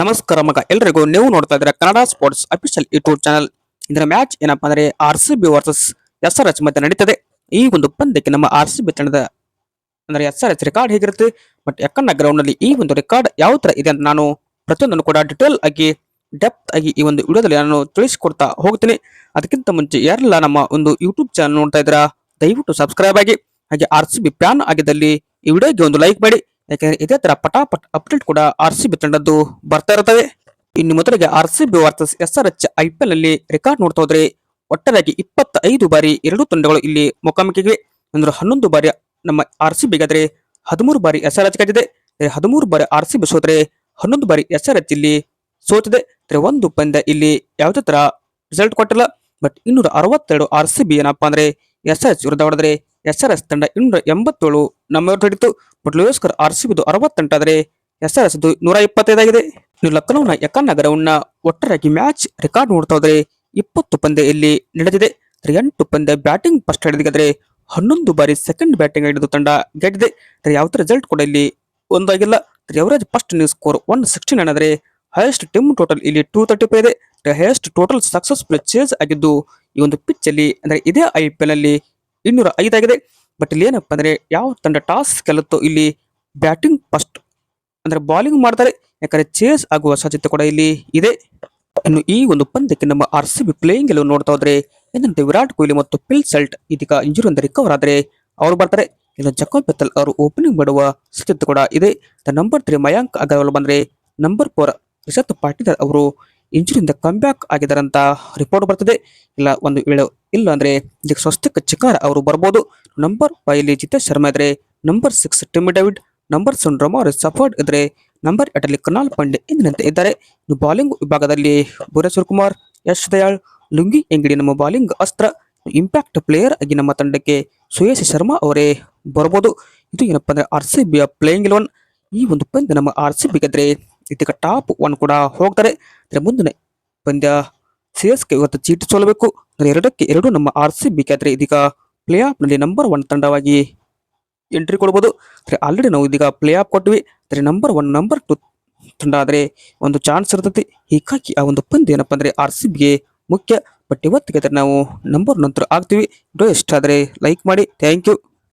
ನಮಸ್ಕಾರ ಮಗ. ಎಲ್ರಿಗೂ ನೀವು ನೋಡ್ತಾ ಇದ್ರೆ Kannada sports official YouTube channel. ಇದರ ಮ್ಯಾಚ್ ಏನಪ್ಪಾ ಅಂದ್ರೆ R C B versus S R H ಮಧ್ಯೆ ನಡೀತದೆ. ಈ ಒಂದು ಪಂದ್ಯಕ್ಕೆ ನಮ್ಮ ಆರ್ ಸಿ ಬಿ ತಂಡದ ಅಂದ್ರೆ ಎಸ್ ಆರ್ ಎಚ್ ರೆಕಾರ್ಡ್ ಹೇಗಿರುತ್ತೆ? ಬಟ್ ಯಕ್ಕಣ್ಣ ಗ್ರೌಂಡ್ನಲ್ಲಿ ಈ ಒಂದು ರೆಕಾರ್ಡ್ ಯಾವ ತರ ಇದೆ ಅಂತ ನಾನು ಪ್ರತಿಯೊಂದನ್ನು ಕೂಡ ಡಿಟೇಲ್ ಆಗಿ ಡೆಪ್ತ್ ಆಗಿ ಈ ಒಂದು ವಿಡಿಯೋದಲ್ಲಿ ನಾನು ತಿಳಿಸಿಕೊಡ್ತಾ ಹೋಗ್ತೀನಿ. ಅದಕ್ಕಿಂತ ಮುಂಚೆ ಯಾರೆಲ್ಲ ನಮ್ಮ ಒಂದು ಯೂಟ್ಯೂಬ್ ಚಾನಲ್ ನೋಡ್ತಾ ಇದ್ರ ದಯವಿಟ್ಟು ಸಬ್ಸ್ಕ್ರೈಬ್ ಆಗಿ. ಹಾಗೆ ಆರ್ ಸಿ ಬಿ ಪ್ಯಾನ್ ಆಗಿದ್ದಲ್ಲಿ ಈ ವಿಡಿಯೋಗೆ ಒಂದು ಲೈಕ್ ಮಾಡಿ. ಯಾಕಂದ್ರೆ ಇದೇ ತರ ಪಟಾಪಟ್ ಅಪ್ಡೇಟ್ ಕೂಡ ಆರ್ ಸಿ ಬಿ ತಂಡದ್ದು ಬರ್ತಾ ಇರುತ್ತವೆ. ಇನ್ನು ಮೊದಲಿಗೆ R C B versus S R H I P L ಅಲ್ಲಿ ರೆಕಾರ್ಡ್ ನೋಡ್ತಾ ಹೋದ್ರೆ ಒಟ್ಟಾರೆಯಾಗಿ ಇಪ್ಪತ್ತೈದು ಬಾರಿ ಎರಡು ತಂಡಗಳು ಇಲ್ಲಿ ಮುಖಾಮುಖಿಗೆ ಅಂದ್ರೆ ಹನ್ನೊಂದು ಬಾರಿ ನಮ್ಮ ಆರ್ ಸಿ ಬಿಗಾದ್ರೆ ಹದಿಮೂರು ಬಾರಿ ಎಸ್ ಆರ್ ಎಚ್ ಗಾಗಿದೆ ಹದಿಮೂರು ಬಾರಿ ಆರ್ ಸಿ ಬಿ ಸೋತ್ರೆ ಹನ್ನೊಂದು ಬಾರಿ ಎಸ್ ಆರ್ ಎಚ್ ಇಲ್ಲಿ ಸೋತಿದೆ. ಒಂದು ಪಂದ್ಯ ಇಲ್ಲಿ ಯಾವುದೇ ತರ ರಿಸಲ್ಟ್ ಕೊಟ್ಟಿಲ್ಲ. ಬಟ್ ಇನ್ನೂರ ಅರವತ್ತೆರಡು ಆರ್ ಸಿ ಬಿ ಏನಪ್ಪಾ ಅಂದ್ರೆ ಎಸ್ ಆರ್ ಎಚ್ ವಿರುದ್ಧ ಹೊಡೆದ್ರೆ ಎಸ್ ಆರ್ ಎಸ್ ತಂಡ ಇನ್ನೂರ ಎಂಬತ್ತೇಳು. ನಮ್ಮ ಹಿಡಿತು but lowest score R C ಬಿದು ಅರವತ್ತೆಂಟಾದರೆ ಎಸ್ ಆರ್ ಎಸ್ ನೂರ ಇಪ್ಪತ್ತೈದಾಗಿದೆ. ನೀವು ಲಖನೌನ ಯಕನ್ನ ನಗರವನ್ನ ಒಟ್ಟಾರೆಯಾಗಿ ಮ್ಯಾಚ್ ರೆಕಾರ್ಡ್ ನೋಡ್ತಾ ಹೋದರೆ ಇಪ್ಪತ್ತು ಪಂದ್ಯ ಇಲ್ಲಿ ನಡೆದಿದೆ. ಎಂಟು ಪಂದ್ಯ ಬ್ಯಾಟಿಂಗ್ ಫಸ್ಟ್ ಹಿಡಿದಿದ್ರೆ ಹನ್ನೊಂದು ಬಾರಿ ಸೆಕೆಂಡ್ ಬ್ಯಾಟಿಂಗ್ ಹಿಡಿದು ತಂಡ ಗೆದ್ದಿದೆ. ಯಾವುದೇ ರಿಸಲ್ಟ್ ಕೂಡ ಇಲ್ಲಿ ಒಂದಾಗಿಲ್ಲ. Average first new score one sixty nine ಆದರೆ ಹೈಯೆಸ್ಟ್ ಟೀಮ್ ಟೋಟಲ್ ಇಲ್ಲಿ ಟೂ ತರ್ಟಿ ಫೈವ್ ಇದೆ. ಹೈಯೆಸ್ಟ್ ಟೋಟಲ್ ಸಕ್ಸಸ್ಫುಲ್ ಚೇಸ್ ಆಗಿದ್ದು ಈ ಒಂದು ಪಿಚ್ ಅಲ್ಲಿ ಅಂದ್ರೆ ಇದೇ ಐ ಪಿ ಎಲ್ ಅಲ್ಲಿ ಇನ್ನೂರ ಐದಾಗಿದೆ ಬಟ್ ಇಲ್ಲಿ ಏನಪ್ಪ ಅಂದ್ರೆ ಯಾವ ತಂಡ ಟಾಸ್ ಗೆಲ್ಲುತ್ತೋ ಇಲ್ಲಿ ಬ್ಯಾಟಿಂಗ್ ಫಸ್ಟ್ ಅಂದ್ರೆ ಬಾಲಿಂಗ್ ಮಾಡ್ತಾರೆ. ಯಾಕಂದ್ರೆ ಚೇಸ್ ಆಗುವ ಸಾಧ್ಯತೆ ಕೂಡ ಇಲ್ಲಿ ಇದೆ. ಇನ್ನು ಈ ಒಂದು ಪಂದ್ಯಕ್ಕೆ ನಮ್ಮ ಆರ್ ಸಿ ಬಿ ಪ್ಲೇಯಿಂಗ್ ಗೆಲುವು ನೋಡ್ತಾ ಹೋದ್ರೆ ಏನಂತೆ ವಿರಾಟ್ ಕೊಹ್ಲಿ ಮತ್ತು ಪಿಲ್ ಸೆಲ್ಟ್ ಇದೀಗ ಇಂಜುರಿಯಿಂದ ರಿಕವರ್ ಆದರೆ ಅವರು ಬರ್ತಾರೆ. ಇನ್ನು ಜಕೋಬ್ ಬೆತ್ತಲ್ ಅವರು ಓಪನಿಂಗ್ ಮಾಡುವ ಸಾಧ್ಯತೆ ಕೂಡ ಇದೆ. ನಂಬರ್ ತ್ರೀ ಮಯಾಂಕ್ ಅಗರ್ವಾಲ್ ಬಂದ್ರೆ ನಂಬರ್ ಫೋರ್ ರಿಷತ್ ಪಾಟೀದಾರ್ ಅವರು ಇಂಜುರಿಯಿಂದ ಕಮ್ಬ್ಯಾಕ್ ಆಗಿದ್ದಾರೆ ಅಂತ ರಿಪೋರ್ಟ್ ಬರ್ತದೆ. ಇಲ್ಲ, ಒಂದು ವೇಳೆ ಇಲ್ಲ ಅಂದ್ರೆ ಇದಕ್ಕೆ ಸ್ವಸ್ತಿಕ್ ಚಿಕಾರ ಅವರು ಬರ್ಬೋದು. ನಂಬರ್ ಫೈವ್ ಇಲ್ಲಿ ಜಿತೇಶ್ ಶರ್ಮಾ ಇದ್ರೆ number six Tim David number seven Romario Shepherd ಇದ್ರೆ ನಂಬರ್ ಅಲ್ಲಿ ಕನಾಲ್ ಪಾಂಡೆ ಎಂದಿನಂತೆ ಇದ್ದಾರೆ. ಇನ್ನು ಬಾಲಿಂಗ್ ವಿಭಾಗದಲ್ಲಿ ಭುವನೇಶ್ವರ್ ಕುಮಾರ್ ಯಶ್ ದಯಾಳ್ ಲುಂಗಿ ಎಂಗಡಿ ನಮ್ಮ ಬಾಲಿಂಗ್ ಅಸ್ತ್ರ ಇಂಪ್ಯಾಕ್ಟ್ ಪ್ಲೇಯರ್ ಆಗಿ ನಮ್ಮ ತಂಡಕ್ಕೆ ಸುಯೇಶ್ ಶರ್ಮಾ ಅವರೇ ಬರ್ಬೋದು. ಇದು ಏನಪ್ಪಾ ಅಂದ್ರೆ R C B playing eleven ಈ ಒಂದು ಪಂದ್ಯ ನಮ್ಮ ಆರ್ ಸಿ ಬಿ ಗೆದ್ರೆ ಇದಕ್ಕೆ ಟಾಪ್ ಒನ್ ಕೂಡ ಹೋಗ್ತಾರೆ. ಮುಂದಿನ ಪಂದ್ಯ ಸಿ ಎಸ್ ಕೆ ಇವತ್ತು ಚೀಟಿ ಸೋಲಬೇಕು. ಎರಡಕ್ಕೆ ಎರಡು ನಮ್ಮ ಆರ್ ಸಿ ಬಿ ಗೆದ್ರೆ ಇದೀಗ ಪ್ಲೇ ಆಫ್ನಲ್ಲಿ ನಂಬರ್ ಒನ್ ತಂಡವಾಗಿ ಎಂಟ್ರಿ ಕೊಡ್ಬೋದು. ಅಂದ್ರೆ ಆಲ್ರೆಡಿ ನಾವು ಇದೀಗ ಪ್ಲೇ ಆಫ್ ಕೊಟ್ವಿ. ಅಂದ್ರೆ ನಂಬರ್ ಒನ್ ನಂಬರ್ ಟು ತಂಡ ಆದ್ರೆ ಒಂದು ಚಾನ್ಸ್ ಇರ್ತೈತಿ. ಹೀಗಾಗಿ ಆ ಒಂದು ಪಂದ್ಯ ಏನಪ್ಪ ಅಂದರೆ ಆರ್ ಸಿ ಬಿಗೆ ಮುಖ್ಯ. ಬಟ್ ಇವತ್ತಿಗೆ ನಾವು ನಂಬರ್ ನಂತರ ಆಗ್ತೀವಿ. ವಿಡಿಯೋ ಇಷ್ಟ ಆದರೆ ಲೈಕ್ ಮಾಡಿ. Thank you